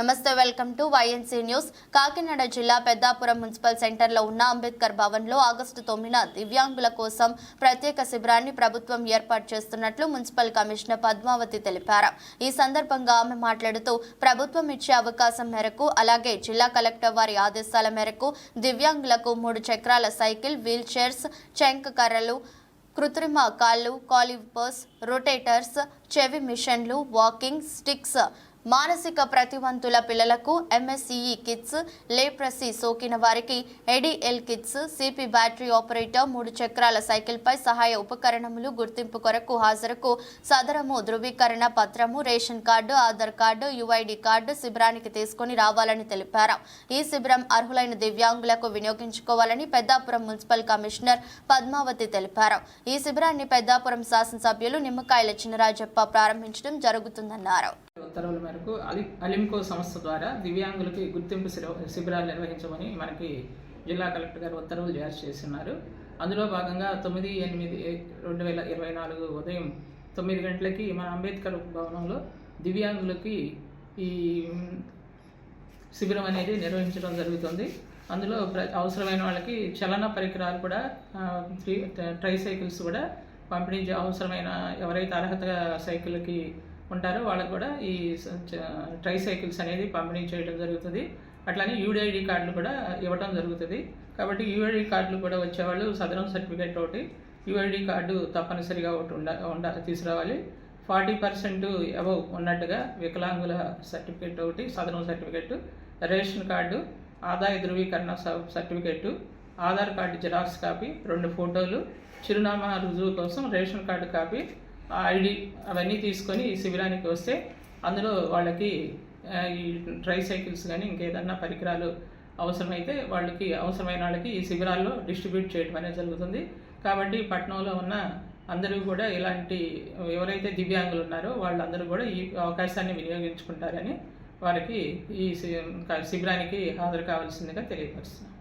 నమస్తే welcome to YNC news Kakinada జిల్లా Peddapuram municipal సెంటర్లో ఉన్న అంబేద్కర్ భవన్లో ఆగస్టు తొమ్మిదిన దివ్యాంగుల కోసం ప్రత్యేక శిబిరాన్ని ప్రభుత్వం ఏర్పాటు చేస్తున్నట్లు మున్సిపల్ కమిషనర్ పద్మావతి తెలిపారు. ఈ సందర్భంగా ఆమె మాట్లాడుతూ ప్రభుత్వం ఇచ్చే అవకాశం మేరకు అలాగే జిల్లా కలెక్టర్ వారి ఆదేశాల మేరకు దివ్యాంగులకు మూడు చక్రాల సైకిల్ వీల్ చైర్స్ చెంక్ కర్రలు కృత్రిమ కాళ్ళు కాలిపర్స్ రొటేటర్స్ చెవి మిషన్లు వాకింగ్ స్టిక్స్ మానసిక ప్రతివంతుల పిల్లలకు ఎంఎస్సిఈ కిట్స్ లేప్రసీ సోకిన వారికి ADL kits CP battery operator మూడు చక్రాల సైకిల్పై సహాయ ఉపకరణములు గుర్తింపు కొరకు హాజరుకు సదరము ధృవీకరణ పత్రము ration card Aadhaar card UID card శిబిరానికి తీసుకుని రావాలని తెలిపారు. ఈ శిబిరం అర్హులైన దివ్యాంగులకు వినియోగించుకోవాలని పెద్దాపురం మున్సిపల్ కమిషనర్ పద్మావతి తెలిపారు. ఈ శిబిరాన్ని పెద్దాపురం శాసనసభ్యులు నిమ్మకాయల చినరాజప్ప ప్రారంభించడం జరుగుతుందన్నారు. ఉత్తర్వుల మేరకు అలి అలింకో సంస్థ ద్వారా దివ్యాంగులకి గుర్తింపు శిబిరాలు నిర్వహించమని మనకి జిల్లా కలెక్టర్ గారు ఉత్తర్వులు జారీ చేస్తున్నారు. అందులో భాగంగా తొమ్మిది ఎనిమిది రెండు వేల ఇరవై నాలుగు ఉదయం తొమ్మిది గంటలకి మన అంబేద్కర్ భవనంలో దివ్యాంగులకి ఈ శిబిరం అనేది నిర్వహించడం జరుగుతుంది. అందులో ప్ర అవసరమైన వాళ్ళకి చలన పరికరాలు కూడా ట్రై సైకిల్స్ కూడా పంపిణీ అవసరమైన ఎవరైతే అర్హత సైకిల్కి ఉంటారో వాళ్ళకు కూడా ఈ ట్రైసైకిల్స్ ట్రై సైకిల్స్ అనేది పంపిణీ చేయడం జరుగుతుంది. అట్లానే యూడిఐడి కార్డులు కూడా ఇవ్వడం జరుగుతుంది. కాబట్టి యూఐడి కార్డులు కూడా వచ్చేవాళ్ళు సదరం సర్టిఫికేట్ ఒకటి యూఐడి కార్డు తప్పనిసరిగా ఒకటి ఉండ ఉండ తీసుకురావాలి. ఫార్టీ పర్సెంట్ అబవ్ ఉన్నట్టుగా వికలాంగుల సర్టిఫికేట్ ఒకటి సదరం సర్టిఫికేట్ రేషన్ కార్డు ఆదాయ ధృవీకరణ స- certificate Aadhaar card xerox copy రెండు ఫోటోలు చిరునామా రుజువు కోసం రేషన్ కార్డు కాపీ ఐడి అవన్నీ తీసుకొని ఈ శిబిరానికి వస్తే అందులో వాళ్ళకి ఈ ట్రైసైకిల్స్ కానీ ఇంకేదన్నా పరికరాలు అవసరమైతే వాళ్ళకి అవసరమైన వాళ్ళకి ఈ శిబిరాల్లో డిస్ట్రిబ్యూట్ చేయడం అనేది జరుగుతుంది. కాబట్టి పట్టణంలో ఉన్న అందరూ కూడా ఇలాంటి ఎవరైతే దివ్యాంగులు ఉన్నారో వాళ్ళందరూ కూడా ఈ అవకాశాన్ని వినియోగించుకుంటారని వారికి ఈ శిబిరానికి హాజరు కావాల్సిందిగా తెలియపరుస్తున్నాను